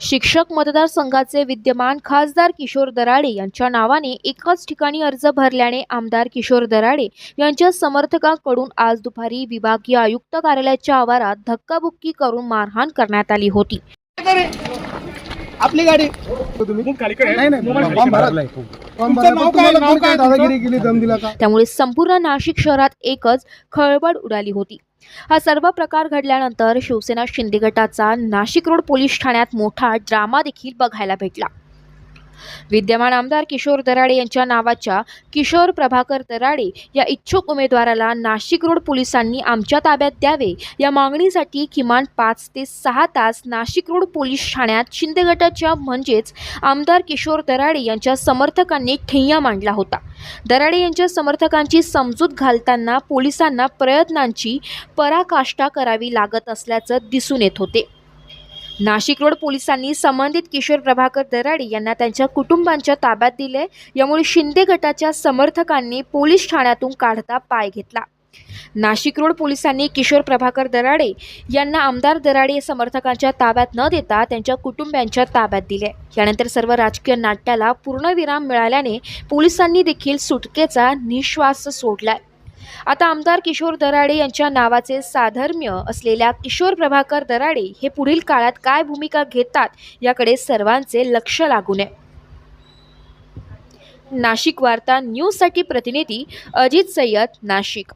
शिक्षक मतदारसंघाचे विद्यमान खासदार किशोर दराडे यांच्या नावाने एकाच ठिकाणी अर्ज भरल्याने आमदार किशोर दराडे यांच्या समर्थकांकडून आज दुपारी विभागीय आयुक्त कार्यालयाच्या आवारात धक्काबुक्की करून मारहाण करण्यात आली होती. आपली गाडी. तुम्ही तुमचं. नाव काय? नाव काय दादागिरी केली दम दिला का त्यामुळे संपूर्ण नाशिक शहरात एकच खळबळ उडाली होती हा सर्व प्रकार घडल्यानंतर शिवसेना शिंदे गटाचा नाशिक रोड पोलीस ठाण्यात मोठा ड्रामा देखील बघायला भेटला विद्यमान आमदार किशोर दराडे यांच्या नावाच्या किशोर प्रभाकर दराडे या इच्छुक उमेदवाराला नाशिक रोड पोलिसांनी आमच्या ताब्यात द्यावे. या मागणीसाठी किमान पाच ते सहा तास नाशिक रोड पोलीस ठाण्यात शिंदे गटाच्या म्हणजेच आमदार किशोर दराडे यांच्या समर्थकांनी ठिय्या मांडला होता. दराडे यांच्या समर्थकांची समजूत घालताना पोलिसांना प्रयत्नांची पराकाष्ठा करावी लागत असल्याचं दिसून येत होते. नाशिक रोड पोलिसांनी संबंधित किशोर प्रभाकर दराडे यांना त्यांच्या कुटुंबांच्या ताब्यात दिले. यामुळे शिंदे गटाच्या समर्थकांनी पोलीस ठाण्यातून काढता पाय घेतला. नाशिक रोड पोलिसांनी किशोर प्रभाकर दराडे यांना आमदार दराडे समर्थकांच्या ताब्यात न देता त्यांच्या कुटुंबियांच्या ताब्यात दिले. यानंतर सर्व राजकीय नाट्याला पूर्णविराम मिळाल्याने पोलिसांनी देखील सुटकेचा निश्वास सोडलाय. आता आमदार किशोर दराडे यांच्या नावाचे साधर्म्य असलेल्या किशोर प्रभाकर दराडे हे पुढील काळात काय भूमिका घेतात याकडे सर्वांचे लक्ष लागू नये नाशिक वार्ता न्यूजसाठी प्रतिनिधी अजित सय्यद नाशिक.